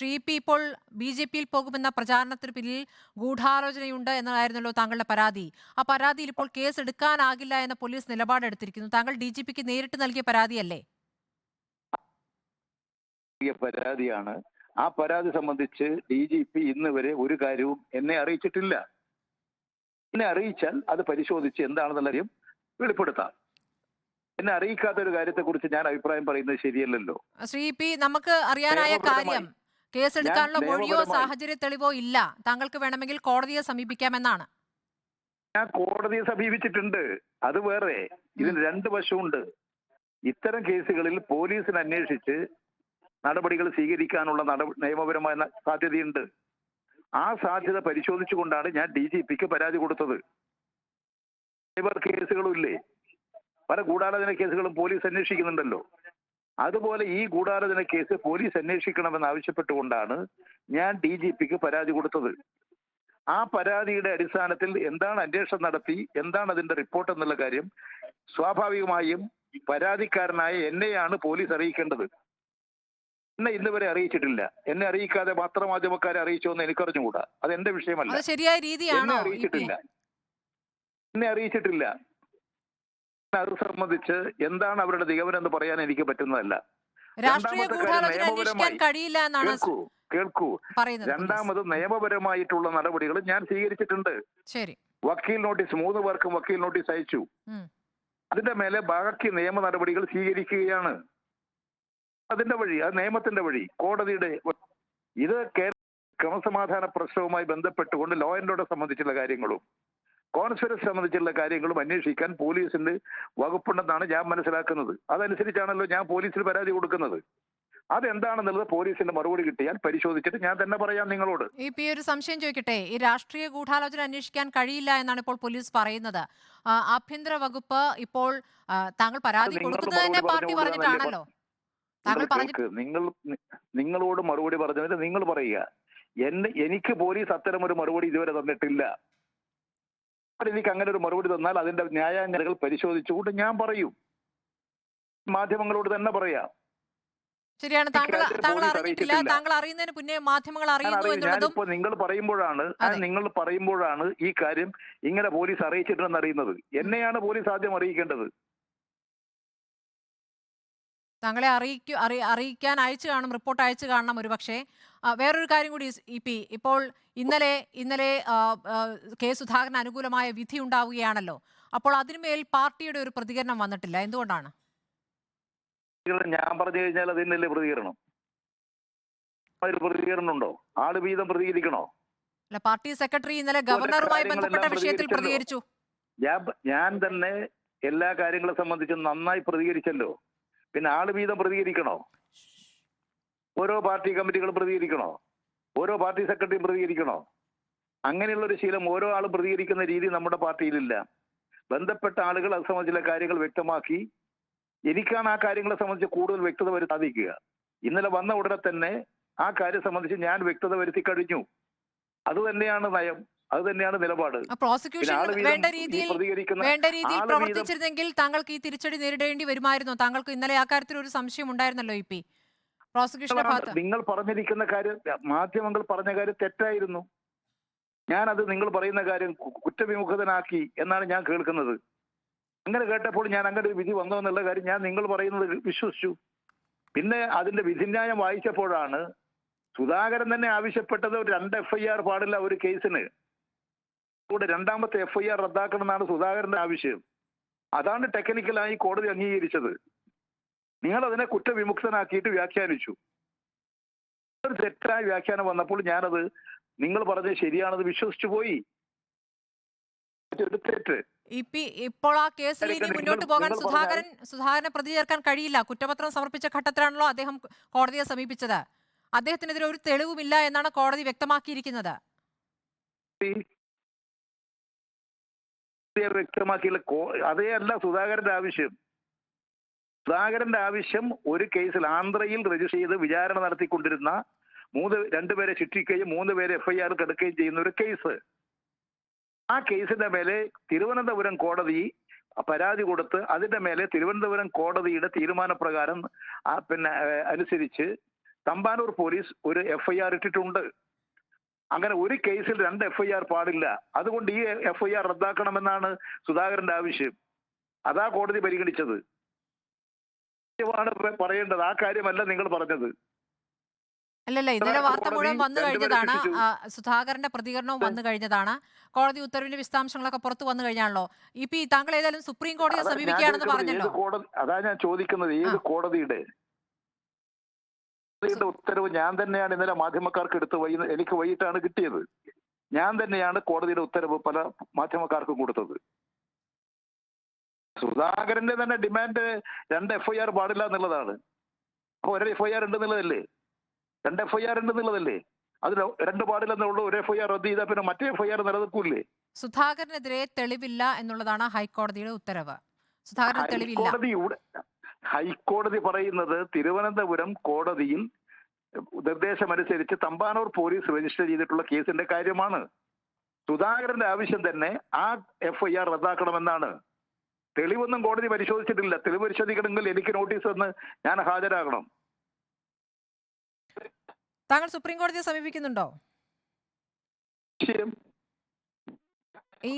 Shri P ഇപ്പോൾ B J പിയിൽ പോകുമെന്ന പ്രചാരണത്തിന് പിന്നിൽ ഗൂഢാലോചനയുണ്ട് എന്നതായിരുന്നല്ലോ താങ്കളുടെ പരാതി. ആ പരാതിയിൽ ഇപ്പോൾ കേസ് എടുക്കാനാകില്ല എന്ന പോലീസ് നിലപാടെടുത്തിരിക്കുന്നു. താങ്കൾ ഡി ജി പിക്ക് നേരിട്ട് നൽകിയ പരാതിയല്ലേ? പരാതിയാണ്. ആ പരാതി സംബന്ധിച്ച് ഡി ജി പി ഇന്ന് വരെ ഒരു കാര്യവും എന്നെ അറിയിച്ചിട്ടില്ല. എന്നെ അറിയിച്ചാൽ അത് പരിശോധിച്ച് എന്താണെന്നുള്ള കാര്യം വെളിപ്പെടുത്താം. എന്നെ അറിയിക്കാത്ത ഒരു കാര്യത്തെക്കുറിച്ച് ഞാൻ അഭിപ്രായം പറയുന്നത് ശരിയല്ലല്ലോ. ശ്രീ പി നമുക്ക് അറിയാനായ കാര്യം കേസ് എടുക്കാനുള്ള ഞാൻ മൊഴിയോ സാഹചര്യ തെളിവോ ഇല്ല. താങ്കൾക്ക് വേണമെങ്കിൽ കോടതിയെ സമീപിക്കാമെന്നാണ്. ഞാൻ കോടതിയെ സമീപിച്ചിട്ടുണ്ട്. അത് വേറെ. ഇതിന് രണ്ട് വശമുണ്ട്. ഇത്തരം കേസുകളിൽ പോലീസിന് അന്വേഷിച്ച് നടപടികൾ സ്വീകരിക്കാനുള്ള നിയമപരമായ സാധ്യതയുണ്ട്. ആ സാധ്യത പരിശോധിച്ചുകൊണ്ടാണ് ഞാൻ ഡി ജി പിക്ക് പരാതി കൊടുത്തത്. സൈബർ കേസുകളും ഇല്ലേ പല ഗൂഢാലോചന കേസുകളും പോലീസ് അന്വേഷിക്കുന്നുണ്ടല്ലോ. അതുപോലെ ഈ ഗൂഢാലോചന കേസ് പോലീസ് അന്വേഷിക്കണമെന്ന് ആവശ്യപ്പെട്ടുകൊണ്ടാണ് ഞാൻ ഡി ജി പിക്ക് പരാതി കൊടുത്തത്. ആ പരാതിയുടെ അടിസ്ഥാനത്തിൽ എന്താണ് അന്വേഷണം നടത്തി എന്താണ് അതിന്റെ റിപ്പോർട്ട് എന്നുള്ള കാര്യം സ്വാഭാവികമായും പരാതിക്കാരനായ എന്നെയാണ് പോലീസ് അറിയിക്കേണ്ടത്. എന്നെ ഇന്ന് വരെ അറിയിച്ചിട്ടില്ല. എന്നെ അറിയിക്കാതെ പത്രമാധ്യമക്കാരെ അറിയിച്ചോ എന്ന് എനിക്കറിഞ്ഞുകൂടാ. അത് എന്റെ വിഷയമല്ല ശരിയായ എന്നെ രീതിയാണോ അറിയിച്ചിട്ടില്ല. എന്നെ അറിയിച്ചിട്ടില്ല. അത് സംബന്ധിച്ച് എന്താണ് അവരുടെ നിഗമനം എന്ന് പറയാൻ എനിക്ക് പറ്റുന്നതല്ല. രാഷ്ട്രീയ രണ്ടാമത്തെ കാര്യം ഗൂഢാലോചന അന്വേഷിക്കാൻ കഴിയില്ല എന്നാണ് കേൾക്കൂ. രണ്ടാമത് നിയമപരമായിട്ടുള്ള നടപടികൾ ഞാൻ സ്വീകരിച്ചിട്ടുണ്ട്. ശരി. വക്കീൽ നോട്ടീസ് മൂന്ന് പേർക്കും വക്കീൽ നോട്ടീസ് അയച്ചു. അതിന്റെ മേലെ ബാക്കി നിയമ നടപടികൾ സ്വീകരിക്കുകയാണ്. അതിന്റെ വഴി അത് നിയമത്തിന്റെ വഴി കോടതിയുടെ ഇത് കേരള ക്രമസമാധാന പ്രശ്നവുമായി ബന്ധപ്പെട്ടുകൊണ്ട് ലോ ആൻഡ് ഓർഡർ സംബന്ധിച്ചുള്ള കാര്യങ്ങളും. കോൺസ്പിറസി സംബന്ധിച്ചുള്ള കാര്യങ്ങളും അന്വേഷിക്കാൻ പോലീസിന്റെ വകുപ്പുണ്ടെന്നാണ് ഞാൻ മനസ്സിലാക്കുന്നത്. അതനുസരിച്ചാണല്ലോ ഞാൻ പോലീസിൽ പരാതി കൊടുക്കുന്നത്. അതെന്താണെന്നുള്ളത് പോലീസിന്റെ മറുപടി കിട്ടിയാൽ പരിശോധിച്ചിട്ട് ഞാൻ തന്നെ പറയാം നിങ്ങളോട്. ഈ പി ഒരു സംശയം ചോദിക്കട്ടെ? ഈ രാഷ്ട്രീയ ഗൂഢാലോചന അന്വേഷിക്കാൻ കഴിയില്ല എന്നാണ് ഇപ്പോൾ പോലീസ് പറയുന്നത്. ആഭ്യന്തര വകുപ്പ് ഇപ്പോൾ താങ്കൾ പരാതി കൊടുക്കുന്നത് തന്നെ പാർട്ടി പറഞ്ഞിട്ടാണല്ലോ. നിങ്ങൾ നിങ്ങളോട് മറുപടി പറഞ്ഞതിന് നിങ്ങൾ പറയുക. എന്നെ എനിക്ക് പോലീസ് അത്തരം ഒരു മറുപടി ഇതുവരെ തന്നിട്ടില്ല. എനിക്ക് അങ്ങനെ ഒരു മറുപടി തന്നാൽ അതിന്റെ ന്യായാന്യതകൾ പരിശോധിച്ചുകൊണ്ട് ഞാൻ പറയും. മാധ്യമങ്ങളോട് തന്നെ പറയാം. ശരിയാണ്. താങ്കൾ താങ്കൾ അറിഞ്ഞിട്ടില്ല താങ്കൾ അറിയുന്നതിന് മുന്നേ മാധ്യമങ്ങൾ അറിയുന്നു അറിയും എന്നുള്ളതും നിങ്ങൾ പറയുമ്പോഴാണ് നിങ്ങൾ പറയുമ്പോഴാണ് ഈ കാര്യം ഇങ്ങനെ പോലീസ് അറിയിച്ചിട്ടുണ്ടെന്ന് അറിയുന്നത്. എന്നെയാണ് പോലീസ് ആദ്യം അറിയിക്കേണ്ടത്. താങ്കളെ അറിയിക്കു അറിയിക്കാൻ അയച്ചു കാണും റിപ്പോർട്ട് അയച്ചു കാണണം ഒരുപക്ഷെ. വേറൊരു കാര്യം കൂടി ഇ പി ഇപ്പോൾ ഇന്നലെ ഇന്നലെ കെ സുധാകരന് അനുകൂലമായ വിധി ഉണ്ടാവുകയാണല്ലോ. അപ്പോൾ അതിനുമേൽ പാർട്ടിയുടെ ഒരു പ്രതികരണം വന്നിട്ടില്ല. എന്തുകൊണ്ടാണ്? ഞാൻ പറഞ്ഞു കഴിഞ്ഞാൽ അതിനല്ലേ പ്രതികരണം. അതിൽ പ്രതികരണം ഉണ്ടോ ആൾ വീതം പ്രതികരിക്കണോ? അല്ല പാർട്ടി സെക്രട്ടറി ഇന്നലെ ഗവർണറുമായി ബന്ധപ്പെട്ട വിഷയത്തിൽ പ്രതികരിച്ചു. ഞാൻ ഞാൻ തന്നെ എല്ലാ കാര്യങ്ങളെ സംബന്ധിച്ചും നന്നായി പ്രതികരിച്ചല്ലോ. പിന്നെ ആൾ വീതം പ്രതികരിക്കണോ? ഓരോ പാർട്ടി കമ്മിറ്റികളും പ്രതികരിക്കണോ? ഓരോ പാർട്ടി സെക്രട്ടറിയും പ്രതികരിക്കണോ? അങ്ങനെയുള്ള ഒരു ശീലം ഓരോ ആളും പ്രതികരിക്കുന്ന രീതി നമ്മുടെ പാർട്ടിയിലില്ല. ബന്ധപ്പെട്ട ആളുകൾ അത് സംബന്ധിച്ചുള്ള കാര്യങ്ങൾ വ്യക്തമാക്കി എനിക്കാണ് ആ കാര്യങ്ങളെ സംബന്ധിച്ച് കൂടുതൽ വ്യക്തത വരുത്താതിരിക്കുക സാധിക്കുക. ഇന്നലെ വന്ന ഉടനെ തന്നെ ആ കാര്യം സംബന്ധിച്ച് ഞാൻ വ്യക്തത വരുത്തി കഴിഞ്ഞു. അത് തന്നെയാണ് നയം. അത് തന്നെയാണ് നിലപാട്. പ്രോസിക്യൂഷൻ വേണ്ട രീതിയിൽ വേണ്ട രീതിയിൽ പ്രവർത്തിച്ചിരുന്നെങ്കിൽ താങ്കൾക്ക് ഈ തിരിച്ചടി നേരിടേണ്ടി വരുമായിരുന്നു. താങ്കൾക്ക് ഇന്നലെ ആ കാര്യത്തിൽ ഒരു സംശയം ഉണ്ടായിരുന്നല്ലോ ഇ പി. പ്രോസിക്യൂഷന്റെ ഭാഗത്ത്. നിങ്ങൾ പറഞ്ഞിരിക്കുന്ന കാര്യം മാധ്യമങ്ങൾ പറഞ്ഞ കാര്യം തെറ്റായിരുന്നു. ഞാനത് നിങ്ങൾ പറയുന്ന കാര്യം കുറ്റവിമുഖതനാക്കി എന്നാണ് ഞാൻ കേൾക്കുന്നത്. അങ്ങനെ കേട്ടപ്പോൾ ഞാൻ അങ്ങനെ ഒരു വിധി വന്നു എന്നുള്ള കാര്യം ഞാൻ നിങ്ങൾ പറയുന്നത് വിശ്വസിച്ചു. പിന്നെ അതിന്റെ വിധിന്യായം വായിച്ചപ്പോഴാണ് സുധാകരൻ തന്നെ ആവശ്യപ്പെട്ടത് ഒരു രണ്ട് എഫ് ഐ ആർ പാടില്ല ഒരു കേസിന്. കൂടെ രണ്ടാമത്തെ എഫ് ഐ ആർ റദ്ദാക്കണമെന്നാണ് സുധാകരന്റെ ആവശ്യം. അതാണ് ടെക്നിക്കലായി കോടതി അംഗീകരിച്ചത്. നിങ്ങൾ അതിനെ കുറ്റവിമുക്തനാക്കിയിട്ട് വ്യാഖ്യാനിച്ചു. ഒരു തെറ്റായ വ്യാഖ്യാനം വന്നപ്പോൾ ഞാനത് നിങ്ങൾ പറഞ്ഞത് ശരിയാണെന്ന് വിശ്വസിച്ചു പോയി. തെറ്റ്. ഇപ്പോൾ ആ കേസിൽ ഇനി മുന്നോട്ട് പോകാൻ സുധാകരൻ സുധാകരനെ പ്രതി ചേർക്കാൻ കഴിയില്ല. കുറ്റപത്രം സമർപ്പിച്ച ഘട്ടത്തിലാണല്ലോ അദ്ദേഹം കോടതിയെ സമീപിച്ചത്. അദ്ദേഹത്തിനെതിരെ ഒരു തെളിവുമില്ല എന്നാണ് കോടതി വ്യക്തമാക്കിയിരിക്കുന്നത്. വ്യക്തമാക്കിയില്ല. അതേ അല്ല സുധാകരന്റെ ആവശ്യം. സുധാകരന്റെ ആവശ്യം ഒരു കേസിൽ ആന്ധ്രയിൽ രജിസ്റ്റർ ചെയ്ത് വിചാരണ നടത്തിക്കൊണ്ടിരുന്ന മൂന്ന് രണ്ടുപേരെ ശിക്ഷിക്കുകയും മൂന്ന് പേരെ എഫ്ഐആർ കെടുക്കുകയും ചെയ്യുന്ന ഒരു കേസ്. ആ കേസിന്റെ മേലെ തിരുവനന്തപുരം കോടതി പരാതി കൊടുത്ത് അതിന്റെ മേലെ തിരുവനന്തപുരം കോടതിയുടെ തീരുമാനപ്രകാരം പിന്നെ അനുസരിച്ച് തമ്പാനൂർ പോലീസ് ഒരു എഫ്ഐആർ ഇട്ടിട്ടുണ്ട്. അങ്ങനെ ഒരു കേസിൽ രണ്ട് എഫ്ഐആർ പാടില്ല. അതുകൊണ്ട് ഈ എഫ്ഐആർ റദ്ദാക്കണമെന്നാണ് സുധാകരന്റെ ആവശ്യം. അതാ കോടതി പരിഗണിച്ചത്. ആണ് പറയേണ്ടത്. ആ കാര്യമല്ല നിങ്ങൾ പറഞ്ഞത്. അല്ലല്ല ഇന്നലെ വാർത്ത മുഴുവൻ വന്നു കഴിഞ്ഞതാണ്. സുധാകരന്റെ പ്രതികരണവും വന്നു കഴിഞ്ഞതാണ്. കോടതി ഉത്തരവിന്റെ വിശദാംശങ്ങളൊക്കെ പുറത്തു വന്നു കഴിഞ്ഞാണല്ലോ. ഇപ്പൊ താങ്കൾ ഏതായാലും സുപ്രീം കോടതിയെ സമീപിക്കുകയാണെന്ന് പറഞ്ഞല്ലോ. അതാ ഞാൻ ചോദിക്കുന്നത് ഏത് കോടതിയുടെ ഉത്തരവ് ഞാൻ തന്നെയാണ് ഇന്നലെ മാധ്യമക്കാർക്ക് എടുത്ത് വൈ എനിക്ക് വൈകിട്ടാണ് കിട്ടിയത്. ഞാൻ തന്നെയാണ് കോടതിയുടെ ഉത്തരവ് പല മാധ്യമക്കാർക്കും കൊടുത്തത്. സുധാകരന്റെ തന്നെ ഡിമാൻഡ് രണ്ട് എഫ് ഐ ആർ പാടില്ല എന്നുള്ളതാണ്. അപ്പൊ ഒരു എഫ്ഐആർ ഉണ്ടെന്നുള്ളതല്ലേ? രണ്ട് എഫ് ഐ എഫ്ഐആർ ഉണ്ടെന്നുള്ളതല്ലേ? അതിൽ രണ്ട് പാടില്ല എന്നുള്ളൂ ഒരു ആർ റദ്ദ് ചെയ്താൽ പിന്നെ മറ്റേ എഫ് ഐ ആർ നിലനിൽക്കൂലേ സുധാകരനെതിരെ തെളിവില്ല എന്നുള്ളതാണ് ഹൈക്കോടതിയുടെ ഉത്തരവ്. സുധാകരൻ തെളിവില്ല. ഹൈക്കോടതി പറയുന്നത് തിരുവനന്തപുരം കോടതിയിൽ നിർദ്ദേശമനുസരിച്ച് തമ്പാനൂർ പോലീസ് രജിസ്റ്റർ ചെയ്തിട്ടുള്ള കേസിന്റെ കാര്യമാണ്. സുധാകരന്റെ ആവശ്യം തന്നെ ആ എഫ് ഐ ആർ റദ്ദാക്കണമെന്നാണ്. തെളിവൊന്നും കോടതി പരിശോധിച്ചിട്ടില്ല. തെളിവ് പരിശോധിക്കണമെങ്കിൽ എനിക്ക് നോട്ടീസ് തന്ന് ഞാൻ ഹാജരാകണം. താങ്കൾ സുപ്രീം കോടതിയെ സമീപിക്കുന്നുണ്ടോ? ഈ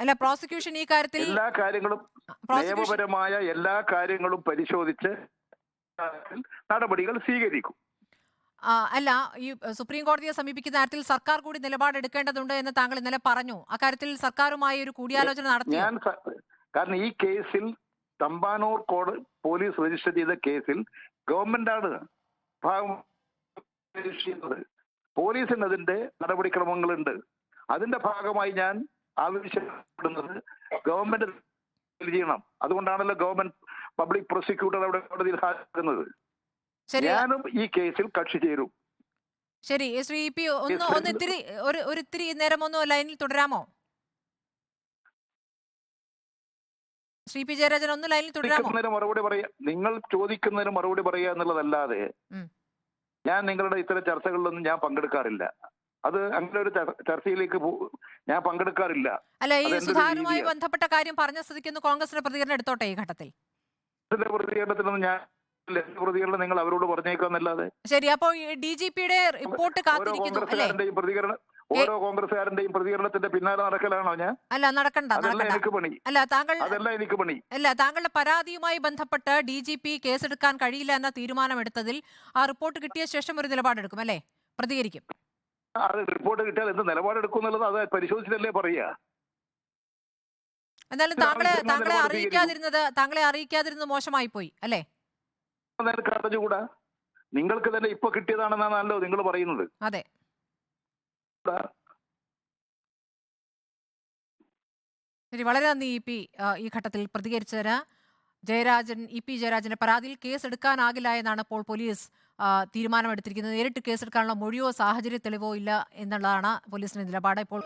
അല്ല പ്രോസിക്യൂഷൻ ഈ കാര്യത്തിൽ എല്ലാ കാര്യങ്ങളും നിയമപരമായ എല്ലാ കാര്യങ്ങളും പരിശോധിച്ച് നടപടികൾ സ്വീകരിക്കും. അല്ല ഈ സുപ്രീം കോടതിയെ സമീപിക്കുന്ന കാര്യത്തിൽ സർക്കാർ കൂടി നിലപാടെടുക്കേണ്ടതുണ്ട് എന്ന് താങ്കൾ ഇന്നലെ പറഞ്ഞു. അക്കാര്യത്തിൽ സർക്കാരുമായി ഒരു കൂടിയാലോചന നടത്തി കാരണം ഈ കേസിൽ തമ്പാനൂർ കോട പോലീസ് രജിസ്റ്റർ ചെയ്ത കേസിൽ ഗവൺമെന്റ് ആണ് ഭാഗം രജിസ്റ്റർ ചെയ്യുന്നത് പോലീസിന് അതിന്റെ നടപടിക്രമങ്ങളുണ്ട്. അതിന്റെ ഭാഗമായി ഞാൻ ആവശ്യപ്പെടുന്നത് ഗവൺമെന്റ് ചെയ്യണം. അതുകൊണ്ടാണല്ലോ ഗവൺമെന്റ് പബ്ലിക് പ്രോസിക്യൂട്ടർ അവിടെ കോടതിയിൽ ഹാജരാക്കുന്നത്. ഞാനും ഈ കേസിൽ കക്ഷി ചേരും. ശരി. ശ്രീ പി ഒന്ന് ഒന്ന് ഇത്തിരി ഒരു ഒരു ഇത്തിരി നേരം ഒന്ന് ലൈനിൽ തുടരാമോ? ശ്രീ പി ജയരാജൻ ഒന്ന് ലൈനിൽ തുടരാമോ? മറുപടി പറയാ നിങ്ങൾ ചോദിക്കുന്നതിന് മറുപടി പറയുക എന്നുള്ളതല്ലാതെ ഞാൻ നിങ്ങളുടെ ഇത്തരം ചർച്ചകളിലൊന്നും ഞാൻ പങ്കെടുക്കാറില്ല. അത് അങ്ങനെ ഒരു ചർച്ചയിലേക്ക് ഞാൻ പങ്കെടുക്കാറില്ല. അല്ല ഈ സുധാകരുമായി സുധാകരനുമായി ബന്ധപ്പെട്ട കാര്യം പറഞ്ഞ സ്ഥിതിക്കൊന്ന് കോൺഗ്രസിന്റെ പ്രതികരണം എടുത്തോട്ടെ ഈ ഘട്ടത്തിൽ? പ്രതികരണത്തിനൊന്നും ഞാൻ പ്രതികരണം നിങ്ങൾ അവരോട് പറഞ്ഞേക്കാന്നല്ലാതെ. ശരി അപ്പോൾ ഡി ജി പിയുടെ റിപ്പോർട്ട് കാത്തിരിക്കുന്നു അല്ലേ? പ്രതികരണം ഓരോ കോൺഗ്രസ്സുകാരന്റെയും പ്രതികരണത്തിന്റെ പിന്നാലെ നടക്കലാണോ ഞാൻ? അല്ല നടക്കണ്ട എനിക്ക് പണി. അല്ല താങ്കൾ അതല്ല എനിക്ക് പണി. അല്ല താങ്കളുടെ പരാതിയുമായി ബന്ധപ്പെട്ട് ഡി ജി പി കേസെടുക്കാൻ കഴിയില്ല എന്ന തീരുമാനമെടുത്തതിൽ ആ റിപ്പോർട്ട് കിട്ടിയ ശേഷം ഒരു നിലപാടെടുക്കും അല്ലേ? പ്രതികരിക്കും. അത് റിപ്പോർട്ട് കിട്ടിയാൽ എന്ത് നിലപാടെടുക്കും എന്നുള്ളത് അത് പരിശോധിച്ചിട്ടല്ലേ പറയാ എന്നാലും താങ്കളെ താങ്കളെ അറിയിക്കാതിരുന്നത് താങ്കളെ അറിയിക്കാതിരുന്നത് മോശമായി പോയി അല്ലേ? നിനക്ക് അറിഞ്ഞുകൂടാ നിങ്ങൾക്ക് തന്നെ ഇപ്പൊ കിട്ടിയതാണെന്നാണല്ലോ നിങ്ങൾ പറയുന്നത്. അതെ. ശരി വളരെ നന്ദി ഇ പി ഈ ഘട്ടത്തിൽ പ്രതികരിച്ചതിന്. ജയരാജൻ ഇ പി ജയരാജന്റെ പരാതിയിൽ കേസ് എടുക്കാനാകില്ല എന്നാണ് ഇപ്പോൾ പോലീസ് തീരുമാനമെടുത്തിരിക്കുന്നത്. നേരിട്ട് കേസെടുക്കാനുള്ള മൊഴിയോ സാഹചര്യ തെളിവോ ഇല്ല എന്നുള്ളതാണ് പോലീസിന്റെ നിലപാട്. ഇപ്പോൾ